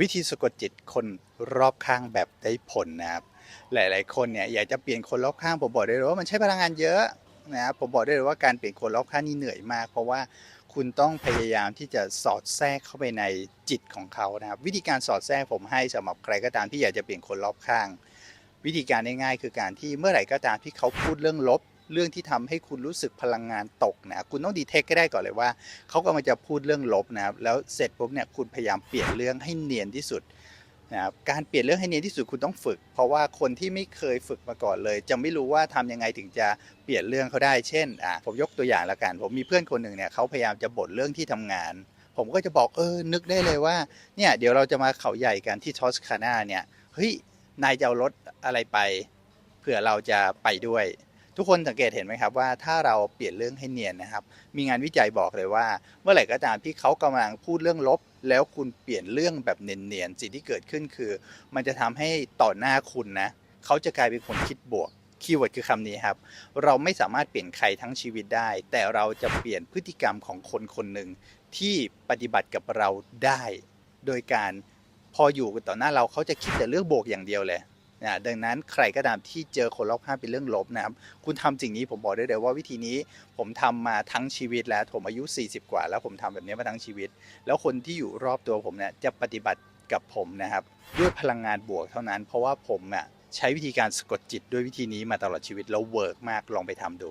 วิธีสะกดจิตคนรอบข้างแบบได้ผลนะครับ หลาย ๆ คนเนี่ยอยากจะเปลี่ยนคนรอบข้างผมบอกได้เลยว่ามันใช้พลังงานเยอะนะครับผมบอกได้เลยว่าการเปลี่ยนคนรอบข้างนี่เหนื่อยมาก เพราะว่าคุณต้องพยายามที่จะสอดแทรกเข้าไปในจิตของเขานะครับวิธีการสอดแทรกผมให้สำหรับใครก็ตามที่อยากจะเปลี่ยนคนรอบข้าง วิธีการง่ายๆคือการที่เมื่อไหร่ก็ตามที่เขาพูดเรื่องลบ เรื่องที่ทำให้คุณรู้สึกพลังงานตกนะคุณต้องดีเทคก็ได้ก่อนเลยว่าเขากำลังจะพูดเรื่องลบนะครับแล้วเสร็จปุ๊บเนี่ยคุณพยายามเปลี่ยนเรื่องให้เนียนที่สุดนะครับการเปลี่ยนเรื่องให้เนียนที่สุดคุณต้องฝึก เพราะว่าคนที่ไม่เคยฝึกมาก่อนเลย จะไม่รู้ว่าทำยังไงถึงจะเปลี่ยนเรื่องเขาได้เช่นอะผมยกตัวอย่างละกัน ผมมีเพื่อนคนหนึ่งเนี่ยเขาพยายามจะบ่นเรื่องที่ทำงาน ผมก็จะบอกเออนึกได้เลยว่าเนี่ยเดี๋ยวเราจะมาเขาใหญ่กันที่ทอสคานาเนี่ยเฮ้ยนายจะเอารถอะไรไปเผื่อเราจะไปด้วย ทุกคนสังเกตเห็นไหมครับว่าถ้าเราเปลี่ยนเรื่องให้เนียนนะครับ มีงานวิจัยบอกเลยว่า เมื่อไหร่ก็ตามที่เขากำลังพูดเรื่องลบ แล้วคุณเปลี่ยนเรื่องแบบเนียนๆสิ่งที่เกิดขึ้นคือ มันจะทำให้ต่อหน้าคุณนะเขาจะกลายเป็นคนคิดบวกคีย์เวิร์ดคือคำนี้ครับ เราไม่สามารถเปลี่ยนใครทั้งชีวิตได้ แต่เราจะเปลี่ยนพฤติกรรมของคนคนหนึ่งที่ปฏิบัติกับเราได้ โดยการพออยู่ต่อหน้าเราเขาจะคิดแต่เรื่องบวกอย่างเดียวเลย นะดังนั้นใครก็ตามที่เจอคนรอบข้างเป็นเรื่องลบนะครับ คุณทำสิ่งนี้ผมบอกได้เลยว่าวิธีนี้ผมทำมาทั้งชีวิตแล้ว ผมอายุ 40 กว่า แล้วผมทำแบบนี้มาทั้งชีวิต แล้วคนที่อยู่รอบตัวผมเนี่ยจะปฏิบัติกับผมนะครับ ด้วยพลังงานบวกเท่านั้น เพราะว่าผมอะใช้วิธีการสะกดจิตด้วยวิธีนี้มาตลอดชีวิตแล้วเวิร์กมากลองไปทำดู